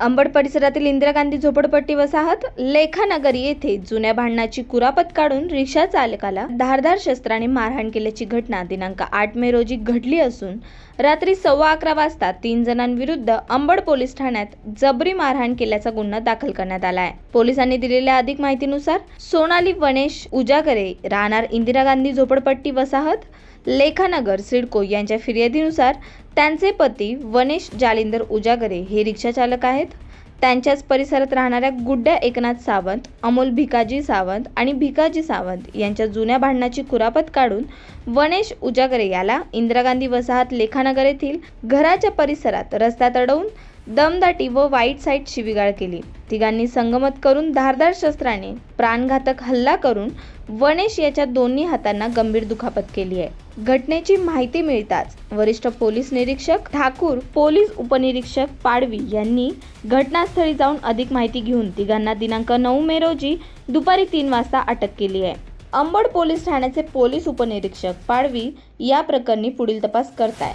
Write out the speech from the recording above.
अंबड परिसरातील इंदिरा गांधी झोपडपट्टी वसाहत लेखानगर येथे जुन्या भांडणाची कुरापत काढून रिक्षा चालकाला धारधार शस्त्राने मारहाण केल्याची घटना दिनांक आठ मे रोजी घडली असून रात्री सव्वा अकरा वाजता तीन जणांविरुद्ध अंबड पोलीस ठाण्यात जबरी मारहाण केल्याचा गुन्हा दाखल करण्यात आला आहे पोलिसांनी दिलेल्या अधिक माहितीनुसार सोनाली वनेश उजागरे राहणार इंदिरा गांधी झोपडपट्टी वसाहत लेखानगर सिडको यांच्या फिर्यादीनुसार त्यांचे पती वनेश जालिंदर उजागरे हे रिक्षाचालक आहेत. त्यांच्याच परिसरात राहणाऱ्या गुड्ड्या एकनाथ सावंत अमोल भिकाजी सावंत आणि भिकाजी सावंत यांच्या जुन्या भांडणाची कुरापत काढून वनेश उजागरे याला इंदिरा गांधी वसाहत लेखानगर येथील घराच्या परिसरात रस्त्यात अडवून दमदाटी व वाईट साईट शिवीगाळ केली. तिघांनी संगमत करून धारदार शस्त्राने प्राणघातक हल्ला करून वनेश याच्या दोन्ही हातांना गंभीर दुखापत केली आहे. घटनेची माहिती मिळताच वरिष्ठ पोलीस निरीक्षक ठाकूर पोलीस उपनिरीक्षक पाडवी यांनी घटनास्थळी जाऊन अधिक माहिती घेऊन तिघांना दिनांक नऊ मे रोजी दुपारी तीन वाजता अटक केली आहे. अंबड पोलीस ठाण्याचे पोलीस उपनिरीक्षक पाडवी या प्रकरणी पुढील तपास करताय.